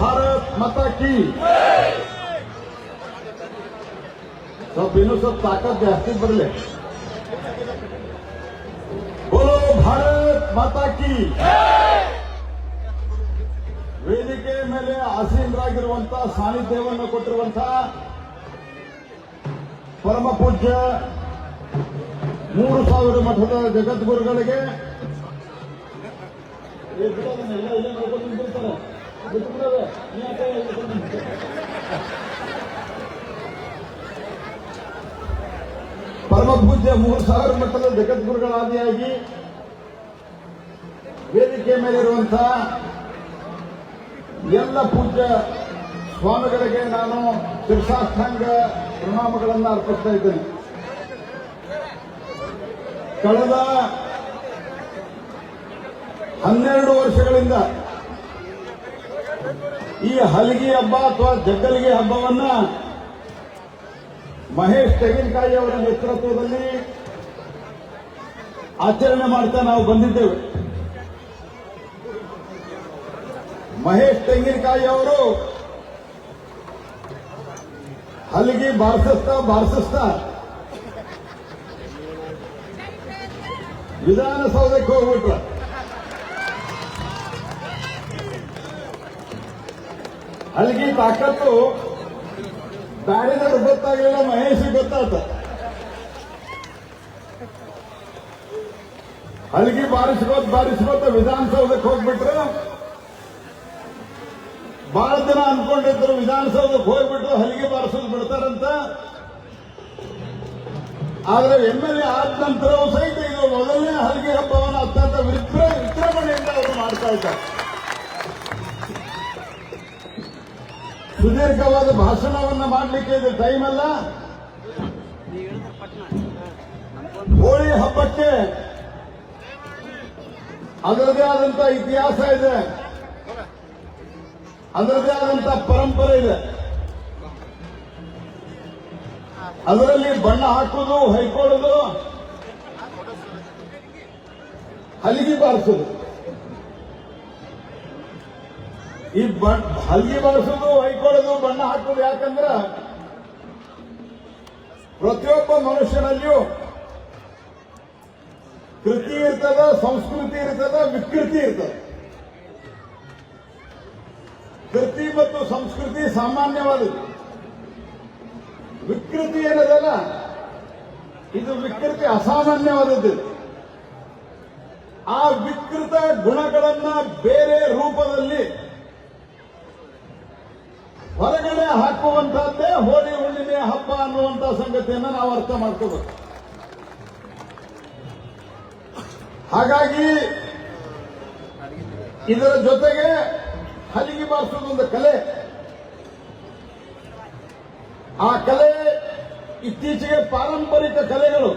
ಭಾರತ್ ಮಾತಾ ಕಿ सब बिनु सब ताकत ಜಾಸ್ತಿ ಬರಲಿ. बोलो ಭಾರತ್ ಮಾತಾ ಕಿ ವೇದಿಕೆ ಮೇಲೆ ಆಸೀನರಾಗಿರುವಂತ ಸಾನ್ನಿಧ್ಯವನ್ನು ಕೊಟ್ಟಿರುವಂತ ಪರಮ ಪೂಜ್ಯ ಮೂರು ಸಾವಿರ ಮಠದ ಜಗದ್ಗುರುಗಳಿಗೆ ಪರಮ ಪೂಜ್ಯ ಮೂರು ಸಾವಿರ ಮಟ್ಟದ ಜಗದ್ಗುರುಗಳಾದಿಯಾಗಿ ವೇದಿಕೆ ಮೇಲಿರುವಂತಹ ಎಲ್ಲ ಪೂಜ್ಯ ಸ್ವಾಮಿಗಳಿಗೆ ನಾನು ಶಿರ್ಷಾಸ್ತಾಂಗ ಪ್ರಣಾಮಗಳನ್ನು ಅರ್ಪಿಸ್ತಾ ಇದ್ದೇನೆ. ಕಳೆದ ಹನ್ನೆರಡು ವರ್ಷಗಳಿಂದ ಈ ಹಲಗಿ ಹಬ್ಬ ಅಥವಾ ಜಗ್ಗಲಿಗೆ ಹಬ್ಬವನ್ನ ಮಹೇಶ್ ತೆಂಗಿನಕಾಯಿ ಅವರ ನೇತೃತ್ವದಲ್ಲಿ ಆಚರಣೆ ಮಾಡ್ತಾ ನಾವು ಬಂದಿದ್ದೇವೆ. ಮಹೇಶ್ ತೆಂಗಿನಕಾಯಿ ಅವರು ಹಲಗಿ ಬಾರಿಸಿಸ್ತಾ ಬಾರಿಸಿಸ್ತಾ. ವಿಧಾನಸೌಧಕ್ಕೆ ಹೋಗ್ಬಿಟ್ರು. ಹಲಗಿ ತಾಕತ್ತು ಬ್ಯಾರಿದವ್ರು ಗೊತ್ತಾಗಲಿಲ್ಲ, ಮಹೇಶ್ ಗೊತ್ತಾತ ಅಲ್ಲಿಗೆ ಬಾರಿಸ್ಕೋತ ಬಾರಿಸ್ಕೋತ ವಿಧಾನಸೌಧಕ್ಕೆ ಹೋಗ್ಬಿಟ್ರು. ಬಹಳ ಜನ ಅನ್ಕೊಂಡಿದ್ರು, ವಿಧಾನಸೌಧಕ್ಕೆ ಹೋಗ್ಬಿಟ್ರು ಹಲಿಗೆ ಬಾರಿಸೋದು ಬಿಡ್ತಾರಂತ. ಆದ್ರೆ ಎಂ ಎಲ್ ಎ ಆದ ನಂತರವೂ ಸಹಿತ ಇದು ಮೊದಲನೇ ಹಲಿಗೆ ಹಬ್ಬವನ್ನು ಅತ್ಯಂತ ವಿಜೃ ವಿಜೃಂಭಣೆಯಿಂದ ಅವರು ಮಾಡ್ತಾ ಇದ್ದಾರೆ. ಸುದೀರ್ಘವಾದ ಭಾಷಣವನ್ನ ಮಾಡಲಿಕ್ಕೆ ಇದು ಟೈಮ್ ಅಲ್ಲ. ಹೋಳಿ ಹಬ್ಬಕ್ಕೆ ಅದರದೇ ಆದಂತ ಇತಿಹಾಸ ಇದೆ. ಅದರದೇ ಆದಂತ ಪರಂಪರೆ ಇದೆ. ಅದರಲ್ಲಿ ಬಣ್ಣ ಹಾಕುವುದು ಹೊಯ್ಕೊಳ್ಳೋದು, ಹಲಿಗೆ ಬಾರಿಸೋದು. ಈ ಬಣ್ಣ ಹಲ್ಲಿ ಬಳಸೋದು ಹೊಯ್ಕೊಳ್ಳೋದು ಬಣ್ಣ ಹಾಕೋದು ಯಾಕಂದ್ರ ಪ್ರತಿಯೊಬ್ಬ ಮನುಷ್ಯನಲ್ಲಿಯೂ ಕೃತಿ ಇರ್ತದ, ಸಂಸ್ಕೃತಿ ಇರ್ತದ, ವಿಕೃತಿ ಇರ್ತದ. ಕೃತಿ ಮತ್ತು ಸಂಸ್ಕೃತಿ ಸಾಮಾನ್ಯವಾದದ್ದು. ವಿಕೃತಿ ಏನದಲ್ಲ, ಇದು ವಿಕೃತಿ ಅಸಾಮಾನ್ಯವಾದದ್ದು. ಆ ವಿಕೃತ ಗುಣಗಳನ್ನ ಬೇರೆ ರೂಪದಲ್ಲಿ ಹೊರಗಡೆ ಹಾಕುವಂತಹದ್ದೇ ಹೋಳಿ ಹುಣ್ಣಿಮೆ ಹಬ್ಬ ಅನ್ನುವಂತ ಸಂಗತಿಯನ್ನು ನಾವು ಅರ್ಥ ಮಾಡ್ಕೋಬೇಕು. ಹಾಗಾಗಿ ಇದರ ಜೊತೆಗೆ ಹಲಿಗೆ ಬಾರಿಸೋದೊಂದು ಕಲೆ. ಆ ಕಲೆ ಇತ್ತೀಚೆಗೆ ಪಾರಂಪರಿಕ ಕಲೆಗಳು.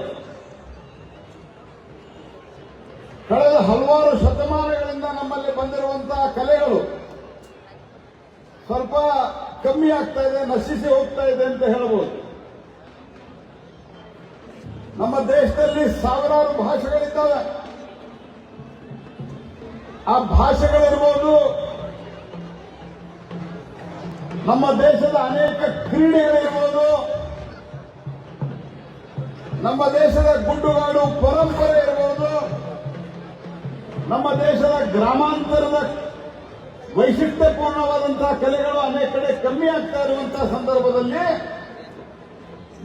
ಕಳೆದ ಹಲವಾರು ಶತಮಾನಗಳಿಂದ ನಮ್ಮಲ್ಲಿ ಬಂದಿರುವಂತಹ ಕಲೆಗಳು. ಸ್ವಲ್ಪ ಕಮ್ಮಿ ಆಗ್ತಾ ಇದೆ, ನಶಿಸಿ ಹೋಗ್ತಾ ಇದೆ ಅಂತ ಹೇಳಬಹುದು ನಮ್ಮ ದೇಶದಲ್ಲಿ ಸಾವಿರಾರು ಭಾಷೆಗಳಿದ್ದಾವೆ. ಆ ಭಾಷೆಗಳಿರ್ಬೋದು ನಮ್ಮ ದೇಶದ ಅನೇಕ ಕ್ರೀಡೆಗಳಿರ್ಬೋದು, ನಮ್ಮ ದೇಶದ ಗುಡ್ಡುಗಾಡು ಪರಂಪರೆ ಇರ್ಬೋದು, ನಮ್ಮ ದೇಶದ ಗ್ರಾಮಾಂತರದ ವೈಶಿಷ್ಟ್ಯಪೂರ್ಣವಾದಂತಹ ಕಲೆಗಳು ಅನೇಕ ಕಡೆ ಆಗ್ತಾ ಇರುವಂತಹ ಸಂದರ್ಭದಲ್ಲಿ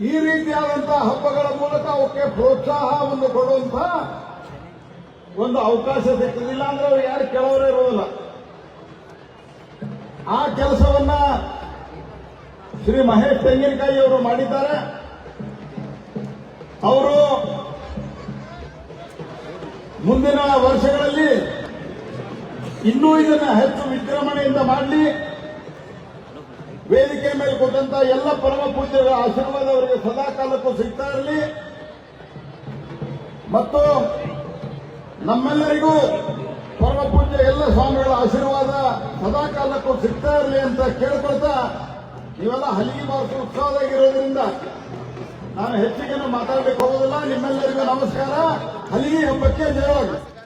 ಈ ರೀತಿಯಾದಂತಹ ಹಬ್ಬಗಳ ಮೂಲಕ ಅವಕ್ಕೆ ಪ್ರೋತ್ಸಾಹವನ್ನು ಕೊಡುವಂತಹ ಒಂದು ಅವಕಾಶ ಸಿಕ್ಕಿಲ್ಲ ಅಂದ್ರೆ ಅವ್ರು ಯಾರು ಕೆಲವರೇ ಇರೋದಿಲ್ಲ. ಆ ಕೆಲಸವನ್ನ ಶ್ರೀ ಮಹೇಶ್ ತೆಂಗಿನಕಾಯಿ ಅವರು ಮಾಡಿದ್ದಾರೆ. ಅವರು ಮುಂದಿನ ವರ್ಷಗಳಲ್ಲಿ ಇನ್ನೂ ಇದನ್ನ ಹೆಚ್ಚು ವಿಜೃಂಭಣೆಯಿಂದ ಮಾಡಲಿ. ವೇದಿಕೆ ಮೇಲೆ ಕೊಟ್ಟಂತ ಎಲ್ಲ ಪರಮ ಪೂಜ್ಯರ ಆಶೀರ್ವಾದ ಅವರಿಗೆ ಸದಾ ಕಾಲಕ್ಕೂ ಸಿಗ್ತಾ ಇರಲಿ. ಮತ್ತು ನಮ್ಮೆಲ್ಲರಿಗೂ ಪರಮ ಪೂಜ್ಯ ಎಲ್ಲ ಸ್ವಾಮಿಗಳ ಆಶೀರ್ವಾದ ಸದಾ ಕಾಲಕ್ಕೂ ಸಿಗ್ತಾ ಇರಲಿ ಅಂತ ಕೇಳ್ಕೊಳ್ತಾ ಇವೆಲ್ಲ ಹಲಿಗೆ ಬಾರಿಸೋ ಉತ್ಸಾಹದಾಗಿರೋದ್ರಿಂದ ನಾನು ಹೆಚ್ಚಿಗೆ ಮಾತಾಡಬೇಕು ಹೋಗೋದಿಲ್ಲ. ನಿಮ್ಮೆಲ್ಲರಿಗೂ ನಮಸ್ಕಾರ. ಹಲಿಗೆ ಹಬ್ಬಕ್ಕೆ ಜಯವಾಗಲಿ.